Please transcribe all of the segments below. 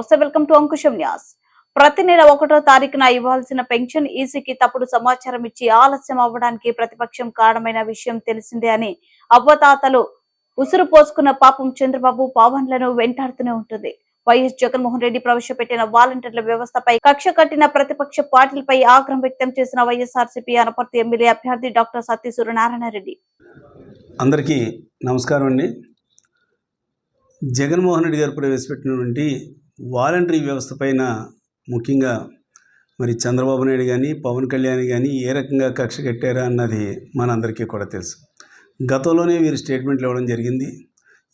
నమస్తే welcome to Ankusam Nyas. ప్రతి నెల ఒకటో తారీఖున ఇవ్వాల్సిన పెన్షన్ ఈసీకి తప్పుడు సమాచారం ఇచ్చి ఆలస్యం అవ్వడానికి ప్రతిపక్షం కారణమైన విషయం తెలిసిందే అని అవ్వతాతలు ఉసురు పోసుకున్న పాపం చంద్రబాబు పవన్లను వెంటాడుతూనే ఉంటుంది. వైఎస్ జగన్మోహన్ రెడ్డి ప్రవేశపెట్టిన వాలంటీర్ల వ్యవస్థపై కక్ష కట్టిన ప్రతిపక్ష పార్టీలపై ఆగ్రహం వ్యక్తం చేసిన వైఎస్ఆర్సీపీ అనపర్తి ఎమ్మెల్యే అభ్యర్థి డాక్టర్ సత్య సూర్యనారాయణ రెడ్డి అందరికీ నమస్కారం అండి. జగన్మోహన్ రెడ్డి గారు ప్రవేశపెట్టినటువంటి వాలంటరీ వ్యవస్థ పైన ముఖ్యంగా మరి చంద్రబాబు నాయుడు కానీ పవన్ కళ్యాణ్ కానీ ఏ రకంగా కక్ష కట్టారా అన్నది మనందరికీ కూడా తెలుసు. గతంలోనే వీరు స్టేట్మెంట్లు ఇవ్వడం జరిగింది.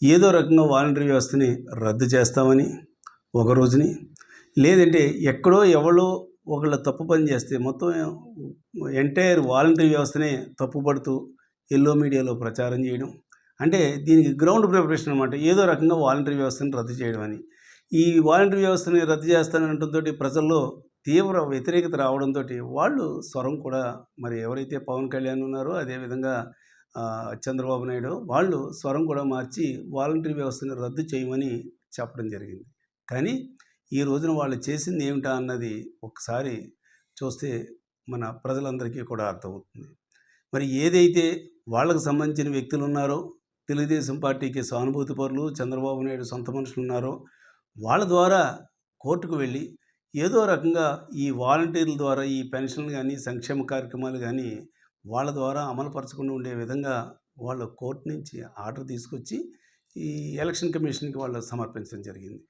ఏదో రకంగా వాలంటరీ వ్యవస్థని రద్దు చేస్తామని ఒక రోజుని. లేదంటే ఎక్కడో ఎవరో ఒకళ్ళ తప్పు పని చేస్తే మొత్తం ఎంటైర్ వాలంటరీ వ్యవస్థనే తప్పుపడుతూ ఎల్లో మీడియాలో ప్రచారం చేయడం. అంటే దీనికి గ్రౌండ్ ప్రిపరేషన్ అనమాట ఏదో రకంగా వాలంటరీ వ్యవస్థను రద్దు చేయడం అని. ఈ వాలంటరీ వ్యవస్థని రద్దు చేస్తానంటంతో ప్రజల్లో తీవ్ర వ్యతిరేకత రావడంతో వాళ్ళు స్వరం కూడా మరి ఎవరైతే పవన్ కళ్యాణ్ ఉన్నారో అదేవిధంగా చంద్రబాబు నాయుడు వాళ్ళు స్వరం కూడా మార్చి వాలంటరీ వ్యవస్థని రద్దు చేయమని చెప్పడం జరిగింది. కానీ ఈ రోజున వాళ్ళు చేసింది ఏమిటా అన్నది ఒకసారి చూస్తే మన ప్రజలందరికీ కూడా అర్థమవుతుంది. మరి ఏదైతే వాళ్ళకు సంబంధించిన వ్యక్తులు ఉన్నారో తెలుగుదేశం పార్టీకి సానుభూతి పరులు చంద్రబాబు నాయుడు సొంత మనుషులు ఉన్నారో వాళ్ళ ద్వారా కోర్టుకు వెళ్ళి ఏదో రకంగా ఈ వాలంటీర్ల ద్వారా ఈ పెన్షన్లు కానీ సంక్షేమ కార్యక్రమాలు కానీ వాళ్ళ ద్వారా అమలుపరచకుండా ఉండే విధంగా వాళ్ళు కోర్టు నుంచి ఆర్డర్ తీసుకొచ్చి ఈ ఎలక్షన్ కమిషన్కి వాళ్ళు సమర్పించడం జరిగింది.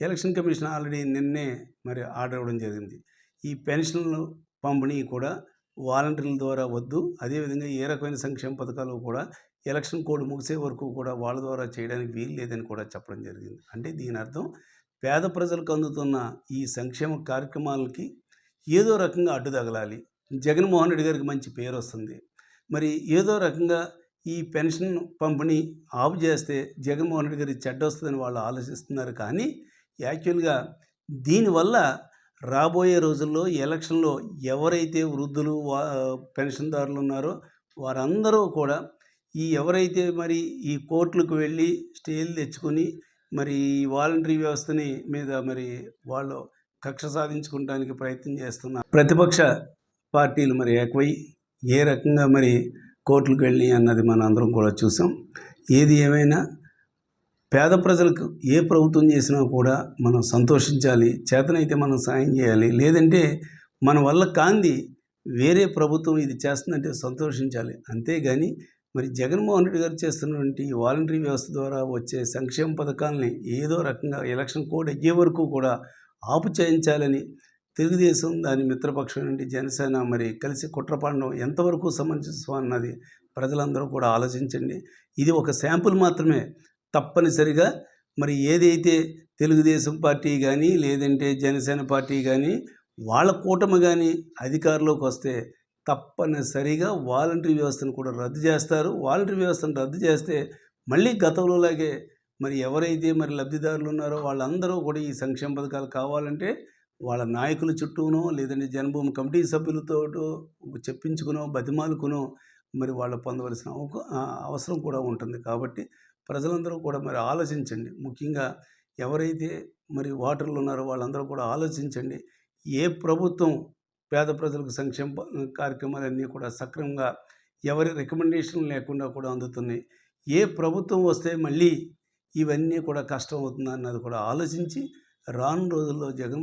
ఎలక్షన్ కమిషన్ ఆల్రెడీ నిన్నే మరి ఆర్డర్ ఇవ్వడం జరిగింది. ఈ పెన్షన్లు పంపిణీ కూడా వాలంటీర్ల ద్వారా వద్దు. అదేవిధంగా ఏ రకమైన సంక్షేమ పథకాలు కూడా ఎలక్షన్ కోడ్ ముగిసే వరకు కూడా వాళ్ళ ద్వారా చేయడానికి వీలు లేదని కూడా చెప్పడం జరిగింది. అంటే దీని అర్థం పేద ప్రజలకు అందుతున్న ఈ సంక్షేమ కార్యక్రమాలకి ఏదో రకంగా అడ్డు తగలాలి. జగన్మోహన్ రెడ్డి గారికి మంచి పేరు వస్తుంది. మరి ఏదో రకంగా ఈ పెన్షన్ పంపిణీ ఆఫ్ చేస్తే జగన్మోహన్ రెడ్డి గారికి చెడ్డ వస్తుందని వాళ్ళు ఆలోచిస్తున్నారు. కానీ యాక్చువల్గా దీనివల్ల రాబోయే రోజుల్లో ఎలక్షన్లో ఎవరైతే వృద్ధులు వా పెన్షన్దారులు ఉన్నారో వారందరూ కూడా ఈ ఎవరైతే మరి ఈ కోర్టులకు వెళ్ళి స్టేలు తెచ్చుకొని మరి ఈ వాలంటరీ వ్యవస్థని మీద మరి వాళ్ళు కక్ష సాధించుకోవడానికి ప్రయత్నం చేస్తున్న ప్రతిపక్ష పార్టీలు మరి ఏకవై ఏ రకంగా మరి కోర్టులకు వెళ్ళి అన్నది మనం అందరం కూడా చూసాం. ఏది ఏమైనా పేద ప్రజలకు ఏ ప్రభుత్వం చేసినా కూడా మనం సంతోషించాలి చేతనైతే మనం సాయం చేయాలి లేదంటే మన వల్ల కాంది వేరే ప్రభుత్వం ఇది చేస్తుందంటే సంతోషించాలి. అంతేగాని మరి జగన్మోహన్ రెడ్డి గారు చేస్తున్నటువంటి వాలంటరీ వ్యవస్థ ద్వారా వచ్చే సంక్షేమ పథకాలని ఏదో రకంగా ఎలక్షన్ కోడ్ అయ్యే వరకు కూడా ఆపు చేయించాలని తెలుగుదేశం దాని మిత్రపక్షం నుండి జనసేన మరి కలిసి కుట్రపడడం ఎంతవరకు సమంజసం అన్నది ప్రజలందరూ కూడా ఆలోచించండి. ఇది ఒక శాంపుల్ మాత్రమే తప్పనిసరిగా. మరి ఏదైతే తెలుగుదేశం పార్టీ కానీ లేదంటే జనసేన పార్టీ కానీ వాళ్ళ కూటమి కానీ అధికారంలోకి వస్తే తప్పనిసరిగా వాలంటరీ వ్యవస్థను కూడా రద్దు చేస్తారు. వాలంటరీ వ్యవస్థను రద్దు చేస్తే మళ్ళీ గతంలోలాగే మరి ఎవరైతే మరి లబ్ధిదారులు ఉన్నారో వాళ్ళందరూ కూడా ఈ సంక్షేమ పథకాలు కావాలంటే వాళ్ళ నాయకుల చుట్టూనో లేదంటే జన్మభూమి కమిటీ సభ్యులతో చెప్పించుకునో బతిమాలుకునో మరి వాళ్ళు పొందవలసిన అవసరం కూడా ఉంటుంది. కాబట్టి ప్రజలందరూ కూడా మరి ఆలోచించండి. ముఖ్యంగా ఎవరైతే మరి ఓటర్లు ఉన్నారో వాళ్ళందరూ కూడా ఆలోచించండి. ఏ ప్రభుత్వం పేద ప్రజలకు సంక్షేమ కార్యక్రమాలన్నీ కూడా సక్రమంగా ఎవరి రికమెండేషన్ లేకుండా కూడా అందుతున్నాయి. ఏ ప్రభుత్వం వస్తే మళ్ళీ ఇవన్నీ కూడా కష్టం అవుతుంది అన్నది కూడా ఆలోచించి రాను రోజుల్లో జగన్మోహన్